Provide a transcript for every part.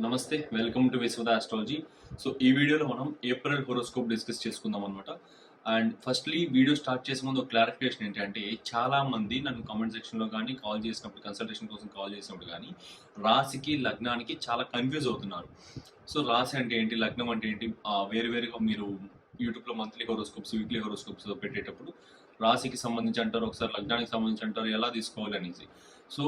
నమస్తే welcome to Vishwada astrology so ఈ వీడియోలో మనం ఏప్రిల్ హోరోస్కోప్ డిస్కస్ చేసుకుందాం అనమాట అండ్ ఫస్ట్లీ వీడియో స్టార్ట్ చేసే ముందు క్లారిఫికేషన్ ఏంటంటే చాలా మంది నన్ను కామెంట్ సెక్షన్లో కానీ కాల్ చేసినప్పుడు కన్సల్టేషన్ కోసం కాల్ చేసినప్పుడు కానీ రాశికి లగ్నానికి చాలా కన్ఫ్యూజ్ అవుతున్నారు. సో రాశి అంటే ఏంటి లగ్నం అంటే ఏంటి వేరు వేరుగా మీరు యూట్యూబ్లో మంత్లీ హోరోస్కోప్స్ వీక్లీ హోరోస్కోప్స్ పెట్టేటప్పుడు రాశికి సంబంధించి అంటారు ఒకసారి లగ్నానికి సంబంధించి అంటారు ఎలా తీసుకోవాలి అనేసి. సో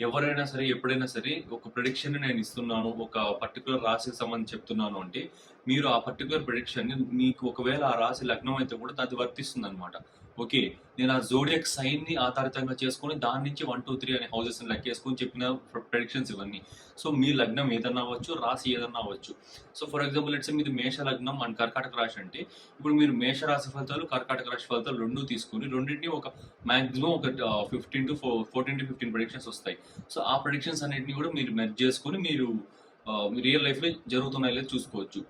ఎవరైనా సరే ఎప్పుడైనా సరే ఒక ప్రొడిక్షన్ నేను ఇస్తున్నాను ఒక పర్టికులర్ రాశికి సంబంధించి చెప్తున్నాను అంటే మీరు ఆ పర్టికులర్ ప్రిడిక్షన్ మీకు ఒకవేళ ఆ రాశి లగ్నం అయితే కూడా అది వర్తిస్తుంది అనమాట ఓకే నేను ఆ జోడియక్ సైన్ని ఆధారితంగా చేసుకొని దాని నుంచి వన్ టూ త్రీ అనే హౌసెస్ లెక్కేసుకొని చెప్పిన ప్రొడిక్షన్స్ ఇవన్నీ. సో మీ లగ్నం ఏదన్నా అవ్వచ్చు రాశి ఏదన్నా అవ్వచ్చు. సో ఫర్ ఎగ్జాంపుల్ లెట్స్ మీది మేష లగ్నం అండ్ కర్కాటక రాశి అంటే ఇప్పుడు మీరు మేష రాశి ఫలితాలు కర్కాటక రాశి ఫలితాలు రెండు తీసుకొని రెండింటిని ఒక మాక్సిమం ఒక fifteen to fourteen to fifteen predictions వస్తాయి. సో ఆ ప్రొడిక్షన్స్ అన్నిటిని కూడా మీరు మెర్జ్ చేసుకొని మీరు రియల్ లైఫ్లో జరుగుతున్నాయి లేదు చూసుకోవచ్చు.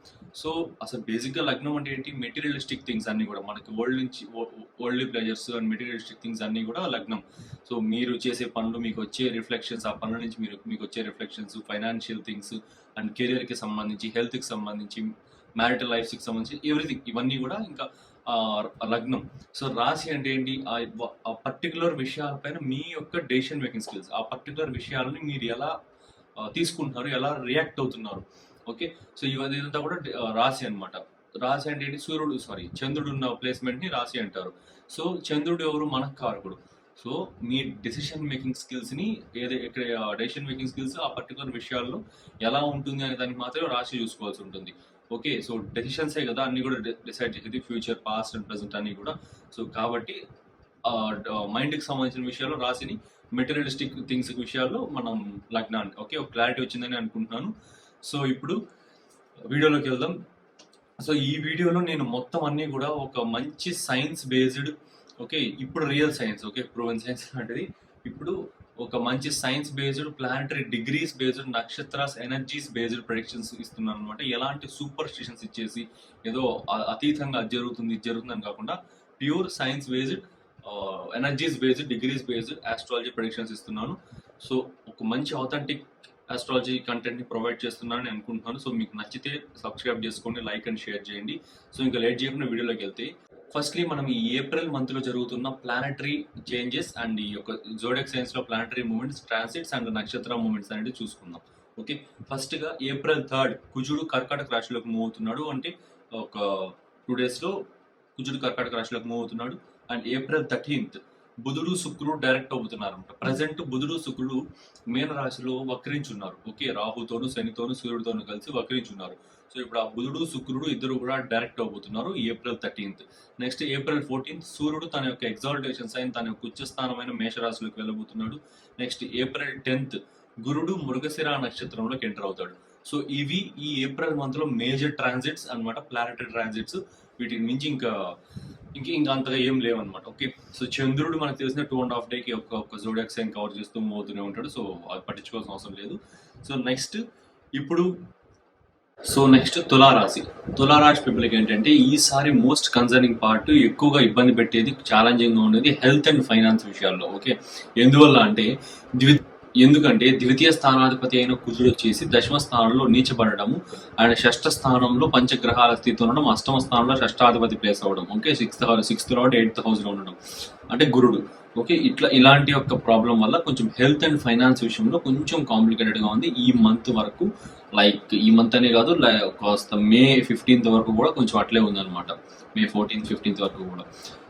సో అసలు బేసిక్గా లగ్నం అంటే ఏంటి? మెటీరియలిస్టిక్ థింగ్స్ అన్ని కూడా. మనకి వరల్డ్ నుంచి world pleasures and materialistic things అన్ని కూడా లగ్నం. సో మీరు చేసే పనులు మీకు వచ్చే రిఫ్లెక్షన్స్ ఆ పనుల నుంచి మీరు మీకు వచ్చే రిఫ్లెక్షన్స్ ఫైనాన్షియల్ థింగ్స్ అండ్ కెరియర్కి సంబంధించి హెల్త్కి సంబంధించి మ్యారిటల్ లైఫ్స్కి సంబంధించి ఎవ్రీథింగ్ ఇవన్నీ కూడా ఇంకా లగ్నం. సో రాశి అంటే ఏంటి? ఆ పర్టికులర్ విషయాలపైన మీ యొక్క డెసిషన్ మేకింగ్ స్కిల్స్ ఆ పర్టికులర్ విషయాలని మీరు ఎలా తీసుకుంటున్నారు ఎలా రియాక్ట్ అవుతున్నారు. ఓకే సో ఇవన్నీ ఇదంతా కూడా రాశి అన్నమాట. రాశి అంటే ఏంటి? సూర్యుడు సారీ చంద్రుడు ఉన్న ప్లేస్మెంట్ని రాశి అంటారు. సో చంద్రుడు ఎవరు? మనకు కారకుడు సో మీ డెసిషన్ మేకింగ్ స్కిల్స్ని ఏదో ఇక్కడ డెసిషన్ మేకింగ్ స్కిల్స్ ఆ పర్టికులర్ విషయాల్లో ఎలా ఉంటుంది అనే దానికి మాత్రమే రాశి చూసుకోవాల్సి ఉంటుంది. ఓకే సో డెసిషన్సే కదా అన్ని కూడా డిసైడ్ చేసేది ఫ్యూచర్ పాస్ట్ అండ్ ప్రజెంట్ అన్ని కూడా. సో కాబట్టి మైండ్కి సంబంధించిన విషయాల్లో రాసిని మెటీరియలిస్టిక్ థింగ్స్ విషయాల్లో మనం లగ్నాన్ని ఓకే ఒక క్లారిటీ వచ్చిందని అనుకుంటున్నాను. సో ఇప్పుడు వీడియోలోకి వెళ్దాం. సో ఈ వీడియోలో నేను మొత్తం అన్నీ కూడా ఒక మంచి సైన్స్ బేస్డ్ ఓకే ఇప్పుడు real science okay proven science లాంటిది. ఇప్పుడు ఒక మంచి science based planetary degrees based నక్షత్రాస్ energies based predictions ఇస్తున్నాను అనమాట ఎలాంటి సూపర్ స్టిషన్స్ ఇచ్చేసి ఏదో అతీతంగా జరుగుతుంది జరుగుతుందని జరుగుతుంది అని కాకుండా pure science based energies based degrees based astrology predictions ఇస్తున్నాను. సో ఒక మంచి అథెంటిక్ ఆస్ట్రాలజీ కంటెంట్ని ప్రొవైడ్ చేస్తున్నానని అనుకుంటున్నాను. సో మీకు నచ్చితే సబ్స్క్రైబ్ చేసుకోండి లైక్ అండ్ షేర్ చేయండి. సో ఇంకా లేట్ చేయకుండా వీడియోలోకి వెళ్తే ఫస్ట్లీ మనం ఈ ఏప్రిల్ మంత్లో జరుగుతున్న ప్లానటరీ చేంజెస్ అండ్ ఈ యొక్క జోడెక్ సైన్స్లో ప్లానటరీ మూమెంట్స్ ట్రాన్సిట్స్ అండ్ నక్షత్ర మూమెంట్స్ అనేది చూసుకుందాం. ఓకే ఫస్ట్గా ఏప్రిల్ థర్డ్ కుజుడు కర్కాటక రాశిలోకి మూవ్ అవుతున్నాడు. అంటే ఒక టూ డేస్లో కుజుడు కర్కాటక రాశిలోకి మూవ్ అవుతున్నాడు. అండ్ ఏప్రిల్ థర్టీన్త్ బుధుడు శుక్రుడు డైరెక్ట్ అవుతున్నారు అనమాట ప్రజెంట్ బుధుడు శుక్రుడు మీన రాశిలో వక్రించున్నారు. ఓకే రాహుతోను శనితోను సూర్యుడితోను కలిసి వక్రించున్నారు. సో ఇప్పుడు ఆ బుధుడు శుక్రుడు ఇద్దరు కూడా direct అవబోతున్నారు April thirteenth. Next April fourteenth సూర్యుడు తన యొక్క ఎగ్జాల్టేషన్ సైన్ తన యొక్క ఉచ్చస్థానమైన మేషరాశిలోకి వెళ్ళబోతున్నాడు. నెక్స్ట్ ఏప్రిల్ టెన్త్ గురుడు మృగశిర నక్షత్రంలోకి ఎంటర్ అవుతాడు. సో ఇవి ఈ ఏప్రిల్ మంత్లో మేజర్ ట్రాన్సిట్స్ అన్నమాట ప్లానటరీ ట్రాన్సిట్స్. వీటికి మించి ఇంకా ఇంక ఇంకా అంతగా ఏం లేవన్నమాట. ఓకే సో చంద్రుడు మనకు తెలిసిన టూ అండ్ హాఫ్ డేకి ఒక ఒక జోడియాక్ సైన్ కవర్ చేస్తూ మోతూనే ఉంటాడు. సో అది పట్టించుకోవాల్సిన అవసరం లేదు. సో నెక్స్ట్ ఇప్పుడు సో నెక్స్ట్ తులారాశి. తులారాశి పీపుల్కి ఏంటంటే ఈసారి మోస్ట్ కన్సర్నింగ్ పార్ట్ ఎక్కువగా ఇబ్బంది పెట్టేది ఛాలెంజింగ్గా ఉండేది హెల్త్ అండ్ ఫైనాన్స్ విషయాల్లో. ఓకే ఎందువల్ల అంటే ఎందుకంటే ద్వితీయ స్థానాధిపతి అయిన కుజుడు వచ్చేసి దశమ స్థానంలో నీచబడము ఆయన షష్ఠ స్థానంలో పంచగ్రహాల స్థితి ఉండడం అష్టమ స్థానంలో షష్టాధిపతి ప్లేస్ అవ్వడం okay sixth sixth lord eighth హౌస్లో ఉండడం అంటే గురుడు ఓకే ఇట్లా ఇలాంటి యొక్క ప్రాబ్లం వల్ల కొంచెం హెల్త్ అండ్ ఫైనాన్స్ విషయంలో కొంచెం కాంప్లికేటెడ్గా ఉంది ఈ మంత్ వరకు. లైక్ ఈ మంత్ అనే కాదు లై- కాస్త మే ఫిఫ్టీన్త్ వరకు కూడా కొంచెం అట్లే ఉందన్నమాట. మే ఫోర్టీన్త్ ఫిఫ్టీన్త్ వరకు కూడా.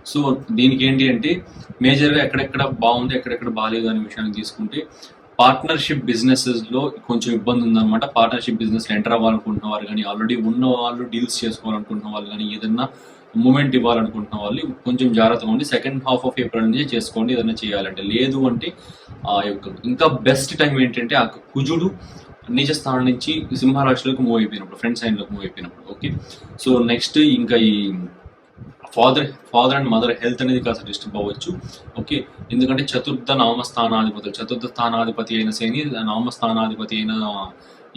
సో దీనికి ఏంటి అంటే మేజర్గా ఎక్కడెక్కడ బాగుంది ఎక్కడెక్కడ బాగాలేదు అనే విషయాన్ని తీసుకుంటే పార్ట్నర్షిప్ బిజినెసెస్లో కొంచెం ఇబ్బంది ఉందన్నమాట. పార్ట్నర్షిప్ బిజినెస్ ఎంటర్ అవ్వాలనుకుంటున్న వారు కానీ ఆల్రెడీ ఉన్న వాళ్ళు డీల్స్ చేసుకోవాలనుకుంటున్న వాళ్ళు కానీ ఏదన్నా మూమెంట్ ఇవ్వాలనుకుంటున్న వాళ్ళు కొంచెం జాగ్రత్తగా ఉండి సెకండ్ హాఫ్ ఆఫ్ ఏప్రిల్ నుంచి చేసుకోండి ఏదైనా చేయాలంటే. లేదు అంటే ఆ యొక్క ఇంకా బెస్ట్ టైం ఏంటంటే ఆ కుజుడు నీచ స్థానం నుంచి సింహరాశిలోకి మూవ్ అయిపోయినప్పుడు ఫ్రంట్ సైన్ మూవ్ అయిపోయినప్పుడు ఓకే సో నెక్స్ట్ ఇంకా ఈ father father and mother health అనేది కాస్త డిస్టర్బ్ అవ్వచ్చు. ఓకే? ఎందుకంటే చతుర్థ నవమ స్థానాధిపతులు చతుర్థ స్థానాధిపతి అయిన శని నవమ స్థానాధిపతి అయిన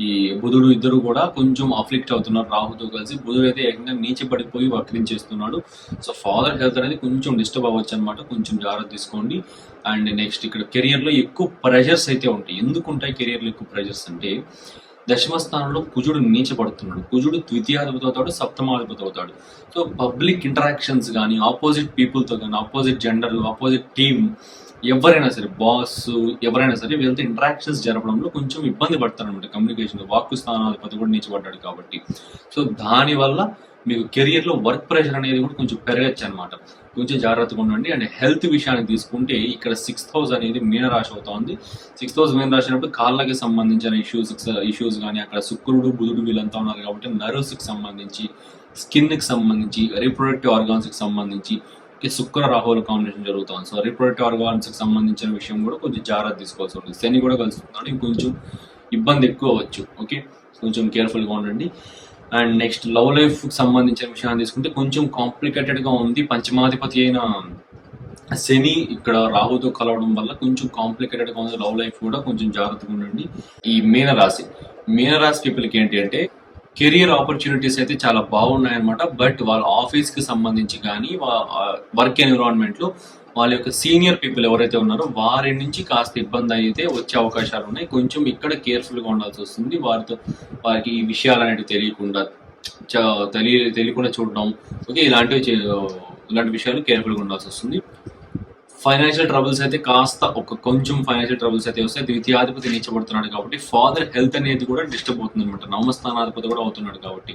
ఈ బుధుడు ఇద్దరు కూడా కొంచెం అఫ్లిక్ట్ అవుతున్నారు. రాహుతో కలిసి బుధుడు అయితే ఏకంగా నీచబడిపోయి వక్రించేస్తున్నాడు సో ఫాదర్ హెల్త్ అనేది కొంచెం డిస్టర్బ్ అవ్వచ్చు అనమాట కొంచెం జాగ్రత్త తీసుకోండి. అండ్ నెక్స్ట్ ఇక్కడ కెరియర్లో ఎక్కువ ప్రెషర్స్ అయితే ఉంటాయి. ఎందుకు ఉంటాయి కెరియర్లో ఎక్కువ ప్రెషర్స్ అంటే దశమ స్థానంలో కుజుడు నీచపడుతున్నాడు కుజుడు ద్వితీయాధిపతి అవుతాడు సప్తమాధిపతి అవుతాడు. సో పబ్లిక్ ఇంటరాక్షన్స్ కానీ ఆపోజిట్ పీపుల్తో కానీ ఆపోజిట్ జెండర్ ఆపోజిట్ టీమ్ ఎవరైనా సరే బాస్ ఎవరైనా సరే వీళ్ళతో ఇంటరాక్షన్స్ జరపడంలో కొంచెం ఇబ్బంది పడతారనమాట కమ్యూనికేషన్ వాక్కు స్థానాధిపతి కూడా నీచబడ్డాడు కాబట్టి. సో దానివల్ల మీకు కెరియర్లో వర్క్ ప్రెషర్ అనేది కూడా కొంచెం పెరగచ్చు అనమాట కొంచెం జాగ్రత్తగా ఉండండి. అండ్ హెల్త్ విషయాన్ని తీసుకుంటే ఇక్కడ సిక్స్ హౌస్ అనేది మీనరాశి అవుతుంది సిక్స్ హౌస్ మీనరాశి అయినప్పుడు కాళ్ళకి సంబంధించిన ఇష్యూస్ ఇష్యూస్ కానీ అక్కడ శుక్రుడు బుధుడు వీళ్ళంతా ఉన్నారు కాబట్టి నర్వ్స్కి సంబంధించి స్కిన్కి సంబంధించి రీప్రొడక్టివ్ ఆర్గాన్స్కి సంబంధించి శుక్ర రాహుల కాంబినేషన్ జరుగుతుంది సో రీప్రొడక్టివ్ ఆర్గాన్స్కి సంబంధించిన విషయం కూడా కొంచెం జాగ్రత్త తీసుకోవాల్సి ఉంటుంది. శని కూడా కలుసుకుంటాడు ఇంకొంచెం ఇబ్బంది ఎక్కువ అవ్వచ్చు. ఓకే కొంచెం కేర్ఫుల్గా ఉండండి. అండ్ నెక్స్ట్ లవ్ లైఫ్కి సంబంధించిన విషయాన్ని తీసుకుంటే కొంచెం కాంప్లికేటెడ్గా ఉంది. పంచమాధిపతి అయిన శని ఇక్కడ రాహుతో కలవడం వల్ల కొంచెం కాంప్లికేటెడ్గా ఉంది. లవ్ లైఫ్ కూడా కొంచెం జాగ్రత్తగా ఉండండి. ఈ మీనరాశి మీనరాశి పీపుల్కి ఏంటి అంటే కెరియర్ ఆపర్చునిటీస్ అయితే చాలా బాగున్నాయన్నమాట. బట్ వాళ్ళ ఆఫీస్కి సంబంధించి కానీ వర్క్ ఎన్విరాన్మెంట్లో వాళ్ళ యొక్క సీనియర్ పీపుల్ ఎవరైతే ఉన్నారో వారి నుంచి కాస్త ఇబ్బంది అయితే వచ్చే అవకాశాలు ఉన్నాయి. కొంచెం ఇక్కడ కేర్ఫుల్గా ఉండాల్సి వస్తుంది. వారితో వారికి ఈ విషయాలు అనేవి తెలియకుండా చ- తెలియ తెలియకుండా చూడడం ఓకే ఇలాంటివి ఇలాంటి విషయాలు కేర్ఫుల్గా ఉండాల్సి వస్తుంది. ఫైనాన్షియల్ ట్రబుల్స్ అయితే కాస్త ఒక కొంచెం ఫైనాన్షియల్ ట్రబుల్స్ అయితే వస్తాయి ద్వితీయాధిపతి నీచబడుతున్నాడు కాబట్టి ఫాదర్ హెల్త్ అనేది కూడా డిస్టర్బ్ అవుతుంది అనమాట నవమస్థానాధిపతి కూడా అవుతున్నాడు కాబట్టి.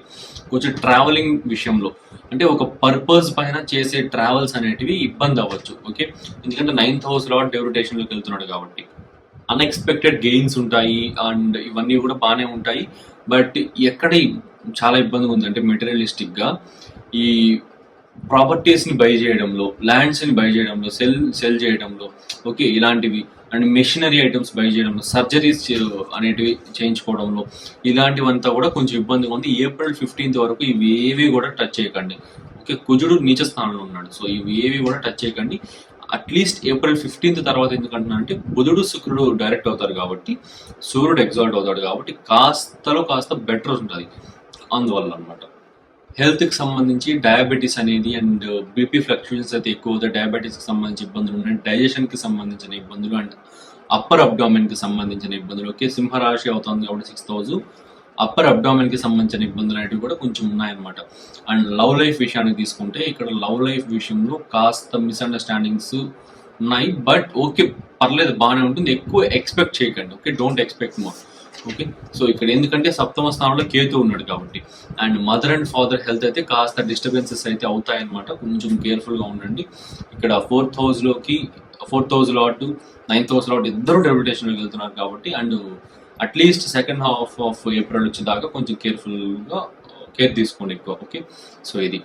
కొంచెం ట్రావెలింగ్ విషయంలో. అంటే ఒక పర్పస్ పైన చేసే ట్రావెల్స్ అనేటివి ఇబ్బంది అవ్వచ్చు. ఓకే ఎందుకంటే నైన్త్ హౌస్లో డెవరిటేషన్లోకి వెళ్తున్నాడు కాబట్టి. అన్ఎక్స్పెక్టెడ్ గెయిన్స్ ఉంటాయి అండ్ ఇవన్నీ కూడా బాగానే ఉంటాయి. బట్ ఎక్కడ చాలా ఇబ్బందిగా ఉంది. అంటే మెటీరియలిస్టిక్గా ఈ ప్రాపర్టీస్ని బై చేయడంలో ల్యాండ్స్ని బై చేయడంలో సెల్ సెల్ చేయడంలో ఓకే ఇలాంటివి. అండ్ మెషినరీ ఐటమ్స్ బై చేయడంలో సర్జరీస్ అనేటివి చేయించుకోవడంలో ఇలాంటివంతా కూడా కొంచెం ఇబ్బందిగా ఉంది. ఏప్రిల్ ఫిఫ్టీన్త్ వరకు ఇవి ఏవి కూడా టచ్ చేయకండి. ఓకే కుజుడు నీచ స్థానంలో ఉన్నాడు. సో ఇవి ఏవి కూడా టచ్ చేయకండి. అట్లీస్ట్ ఏప్రిల్ ఫిఫ్టీన్త్ తర్వాత ఎందుకంటున్నా అంటే బుధుడు శుక్రుడు డైరెక్ట్ అవుతారు కాబట్టి సూర్యుడు ఎగ్జాల్ట్ అవుతాడు కాబట్టి కాస్తలో కాస్త బెటర్ ఉంటుంది. అందువల్ల అనమాట హెల్త్కి సంబంధించి డయాబెటీస్ అనేది అండ్ బీపీ ఫ్లక్చుయేషన్స్ అయితే ఎక్కువ డయాబెటీస్కి సంబంధించి ఇబ్బందులు ఉన్నాయి. డైజెషన్కి సంబంధించిన ఇబ్బందులు అండ్ అప్పర్ అబ్డామిన్కి సంబంధించిన ఇబ్బందులు. ఓకే సింహరాశి అవుతుంది కాబట్టి సిక్స్ థౌజండ్ అప్పర్ అబ్డామిన్కి సంబంధించిన ఇబ్బందులు అనేవి కూడా కొంచెం ఉన్నాయన్నమాట. అండ్ లవ్ లైఫ్ విషయానికి తీసుకుంటే ఇక్కడ లవ్ లైఫ్ విషయంలో కాస్త మిస్అండర్స్టాండింగ్స్ ఉన్నాయి. బట్ ఓకే పర్లేదు బాగానే ఉంటుంది. ఎక్కువ ఎక్స్పెక్ట్ చేయకండి. Okay don't expect more. Okay so ఇక్కడ ఎందుకంటే సప్తమ స్థానంలో కేతు ఉన్నాడు కాబట్టి. And mother and father health అయితే కాస్త డిస్టర్బెన్సెస్ అయితే అవుతాయన్నమాట. కొంచెం కేర్ఫుల్గా ఉండండి. ఇక్కడ ఫోర్త్ హౌస్లోకి fourth house lord ninth house lord ఇద్దరు డెప్యుటేషన్లోకి వెళ్తున్నారు కాబట్టి. And at least second half of April వచ్చేదాకా కొంచెం కేర్ఫుల్గా కేర్ తీసుకోండి ఎక్కువ ఓకే? సో ఇది.